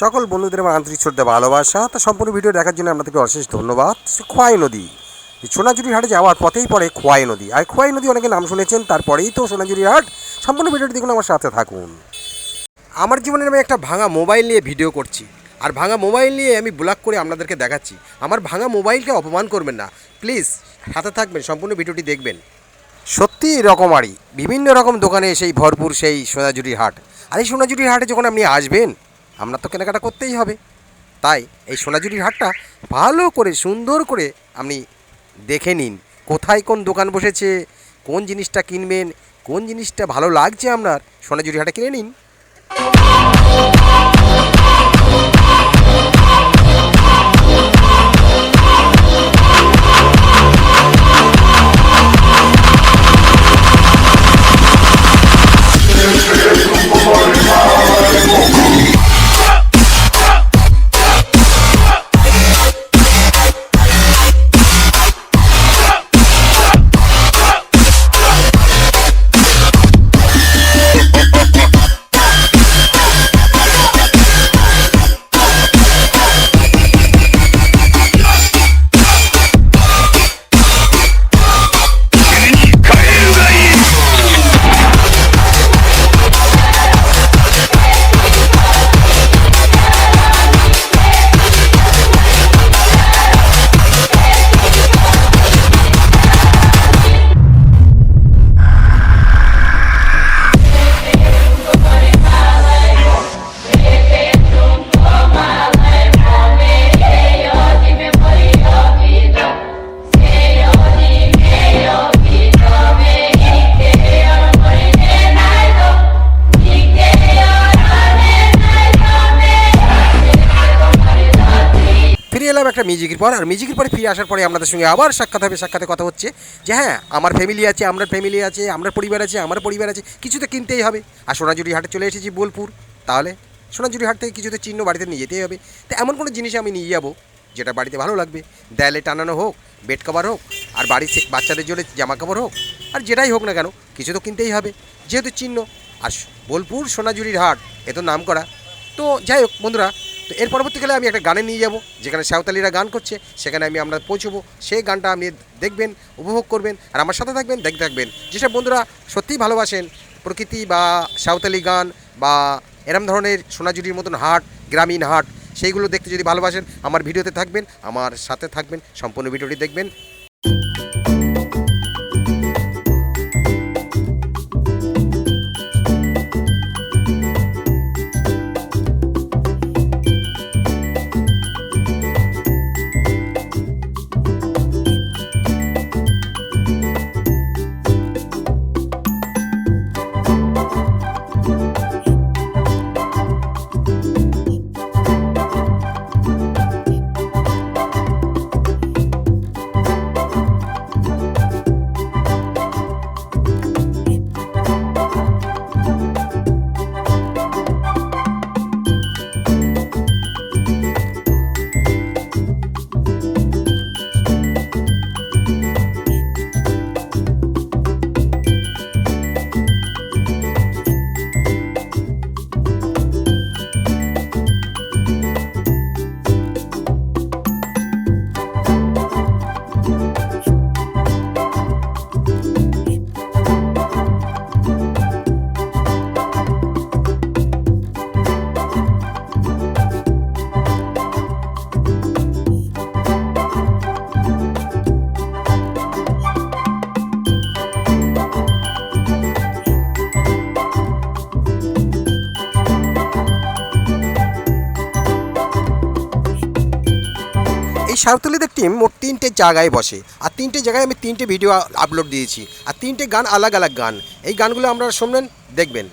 সকল বন্ধুদের আমার আন্তরিক শ্রদ্ধা, ভালোবাসা, তা সম্পূর্ণ ভিডিও দেখার জন্য আপনাদেরকে অশেষ ধন্যবাদ। খোয়াই নদী। সোনাঝুরি হাটে যাওয়ার পথেই পড়ে খোয়াই নদী। আর খোয়াই নদী অনেকে নাম শুনেছেন, তারপরেই তো সোনাঝুরি হাট। সম্পূর্ণ ভিডিওটি দেখুন, আমার সাথে থাকুন। আমার জীবনের আমি একটা ভাঙা মোবাইল নিয়ে ভিডিও করছি। আর ভাঙা মোবাইল নিয়ে আমি ব্লগ করে আপনাদেরকে দেখাচ্ছি। আমার ভাঙা মোবাইলকে অপমান করবেন না। প্লিজ হাতে থাকবেন, সম্পূর্ণ ভিডিওটি দেখবেন। সত্যি রকমারি বিভিন্ন রকম দোকানে সেই ভরপুর সেই সোনাঝুরির হাট। আর এই সোনাঝুরির হাটে যখন আপনি আসবেন আপনার তো কেনাকাটা করতেই হবে। তাই এই সোনাঝুরির হাটটা ভালো করে, সুন্দর করে আপনি দেখে নিন। কোথায় কোন দোকান বসেছে, কোন জিনিসটা কিনবেন, কোন জিনিসটা ভালো লাগছে আপনার সোনাঝুরি হাটে কিনে নিন। একটা মিউজিকের পর, আর মিউজিকের পরে ফিরে আসার পরে আপনাদের সঙ্গে আবার সাক্ষাৎ হবে, সাক্ষাতে কথা হচ্ছে যে হ্যাঁ আমার ফ্যামিলি আছে, আমার ফ্যামিলি আছে, আমার পরিবার আছে, আমার পরিবার আছে, কিছু তো কিনতেই হবে। আর সোনাঝুরি হাটে চলে এসেছি বোলপুর, তাহলে সোনাঝুরি হাট থেকে কিছু তো চিহ্ন বাড়িতে নিয়ে যেতেই হবে। তো এমন কোনো জিনিস আমি নিয়ে যাব, যেটা বাড়িতে ভালো লাগবে। দেয়ালে টানানো হোক, বেড কভার হোক, আর বাড়ির বাচ্চাদের জন্য জামা কাপড় হোক, আর যেটাই হোক না কেন, কিছু তো কিনতেই হবে, যেহেতু চিহ্ন। আর বোলপুর সোনাঝুরির হাট, এ তো নাম করা তো যাই হোক বন্ধুরা তো এর পরবর্তীকালে আমি একটা গানে নিয়ে যাব, যেখানে সাঁওতালিরা গান করছে, সেখানে আমি আমরা পৌঁছবো। সেই গানটা আপনি দেখবেন, উপভোগ করবেন, আর আমার সাথে থাকবেন, দেখতে থাকবেন। যেসব বন্ধুরা সত্যিই ভালোবাসেন প্রকৃতি বা সাঁওতালি গান বা এরম ধরনের সোনাঝুরির মতন হাট, গ্রামীণ হাট, সেইগুলো দেখতে যদি ভালোবাসেন, আমার ভিডিওতে থাকবেন, আমার সাথে থাকবেন, সম্পূর্ণ ভিডিওটি দেখবেন। এই সাঁওতালিদের টিম মোট তিনটে জায়গায় বসে। আর তিনটে জায়গায় আমি তিনটে ভিডিও আপলোড দিয়েছি। আর তিনটে গান আলাগ আলাগ গান। এই গানগুলো আমরা শুনবেন, দেখবেন।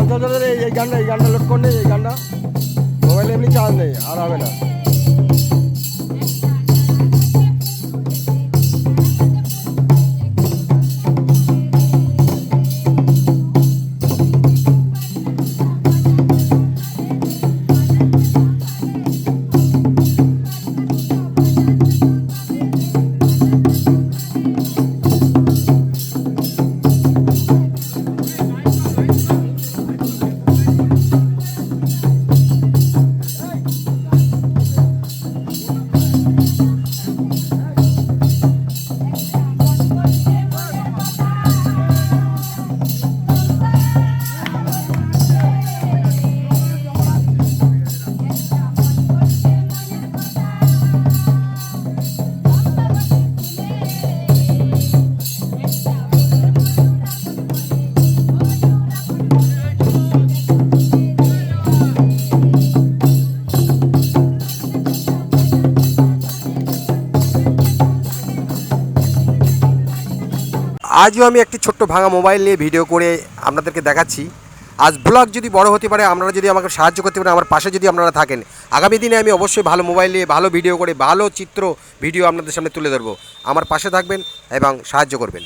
এই গানটা এই গানটা লোড করে নে, এই গানটা। মোবাইলে এমনি চার্জ নেই আর হবে না। আজও আমি একটি ছোট্ট ভাঙা মোবাইল নিয়ে ভিডিও করে আপনাদেরকে দেখাচ্ছি। আজ ব্লগ যদি বড় হতে পারে, আপনারা যদি আমাকে সাহায্য করতে পারেন, আমার পাশে যদি আপনারা থাকেন, আগামী দিনে আমি অবশ্যই ভালো মোবাইল নিয়ে, ভালো ভিডিও করে, ভালো চিত্র, ভিডিও আপনাদের সামনে তুলে ধরবো। আমার পাশে থাকবেন এবং সাহায্য করবেন।